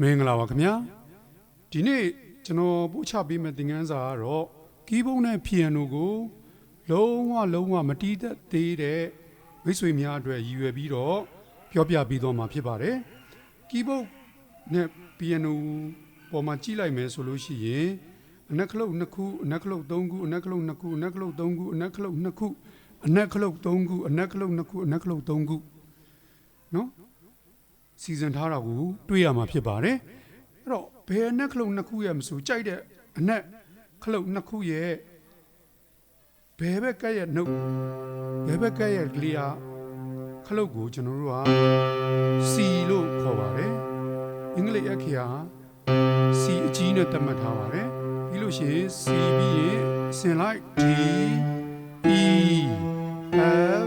မင်္ဂလာပါခင်ဗျာဒီနေ့ကျွန်တော်ပို့ချပေးမယ့်သင်ခန်းစာကတော့ကီးဘုံနဲ့ဖီယန်နိုကိုလုံးဝလုံးဝမတီးသက်သေးတဲ့မိတ်ဆွေများအတွက်ရည်ရွယ်ပြီးတော့ပြောပြပေးသွားမှာဖြစ်ပါတယ်ကီးဘုံနဲ့ဖီယန်နိုပေါ်မှာကြည့်လိုက်မယ်ဆိုလို့ရှိရင်အနက်ခလုတ်နှစ်ခုအနက်ခလုတ်သုံးခုအနက်ခလုတ်နှစ်ခုအနက်ခလုတ်သုံးခုအနက်ခလုတ်နှစ်ခုအနက်ခလုတ်သုံးခုအနက်ခလုတ်နှစ်ခုအနက်ခလုတ်သုံးခုနော် စီစဉ်ထားတာကိုတွေ့ရမှာဖြစ်ပါတယ်အဲ့တော့ဘယ်အနက်ခလုတ်နှစ်ခုရဲ့မဆိုကြိုက်တဲ့အနက်ခလုတ်နှစ်ခုရဲ့ဘယ်ဘက်ကရဲ့နှုတ်ဘယ်ဘက်ကရဲ့ကလေးအားခလုတ်ကိုကျွန်တော်တို့ကစီလို့ခေါ်ပါတယ်အင်္ဂလိပ်အခရာစီအကြီးနဲ့သတ်မှတ်ထားပါတယ်ပြီးလို့ရှိရင်စီပြီးရင်ဆင်လိုက် D E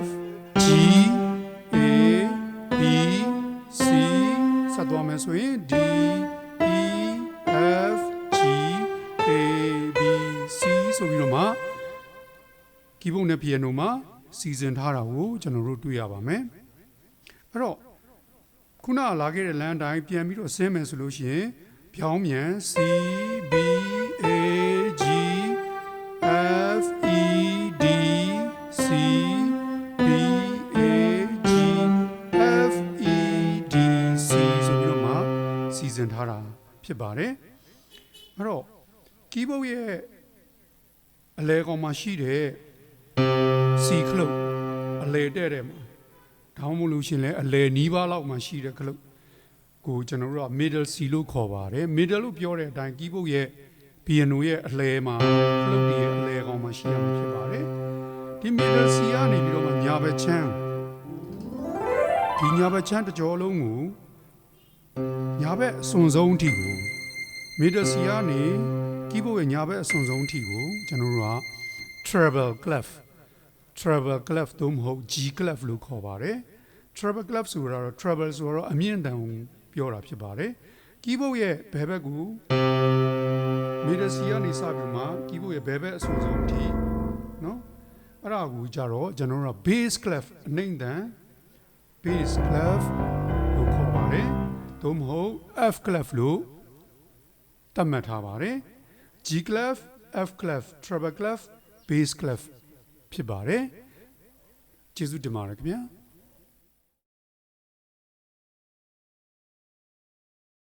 F G သွားမယ်ဆိုရင် D E F G A B C ဆိုပြီးတော့မှကီးဘုတ်နဲ့ပီယနိုမှာစီစဉ်ထားတာကိုကျွန်တော်တို့တွေ့ရပါမယ်အဲ့တော့ခုနကလာခဲ့တဲ့လမ်းအတိုင်းပြန်ပြီးတော့ဆင်းမယ်ဆိုလို့ရှိရင်ဖြောင်းမြန် C စီစဉ်ထားတာဖြစ်ပါတယ်အဲ့တော့ကီးဘုတ်ရဲ့အလဲကောင်မှာရှိတဲ့ C ခလုတ်အလဲတဲ့တဲ့မှာဒါမှမဟုတ်လို့ရှရင်လဲအလဲနီးပါးလောက်မှာရှိတဲ့ခလုတ်ကိုကျွန်တော်တို့က middle C လို့ခေါ်ပါတယ် middle လို့ပြောတဲ့အတိုင်းကီးဘုတ်ရဲ့ piano ရဲ့အလဲမှာခလုတ်တွေရဲ့အလဲကောင်မှာရှိရမှာဖြစ်ပါတယ်ဒီ middle C ကနေပြီးတော့မှညာဘက်ချမ်းဒီညာဘက်ချမ်းတစ်ကြောလုံးကို ညာဘက်အစွန်ဆုံးအထိကို middle C ကနေကီးဘုတ်ရဲ့ညာဘက်အစွန်ဆုံးအထိကိုကျွန်တော်တို့က treble clef treble clef သို့မဟုတ် G clef လို့ခေါ်ပါတယ် treble clef ဆိုတာတော့ treble ဆိုတော့အမြင့်တန်ကိုပြောတာဖြစ်ပါတယ်ကီးဘုတ်ရဲ့ဘယ်ဘက်ကို middle C ကနေစပြီးမှကီးဘုတ်ရဲ့ဘယ်ဘက်အစွန်ဆုံးအထိနော်အဲ့ဒါကိုကြတော့ကျွန်တော်တို့က bass clef အနှိမ့်တန် bass clef လို့ခေါ်ပါတယ် သို့မဟုတ် F clef လို့သတ်မှတ်ထားပါတယ် G clef F clef treble clef bass clef ဖြစ်ပါတယ်ကျေးဇူးတင်ပါတယ်ခင်ဗျာ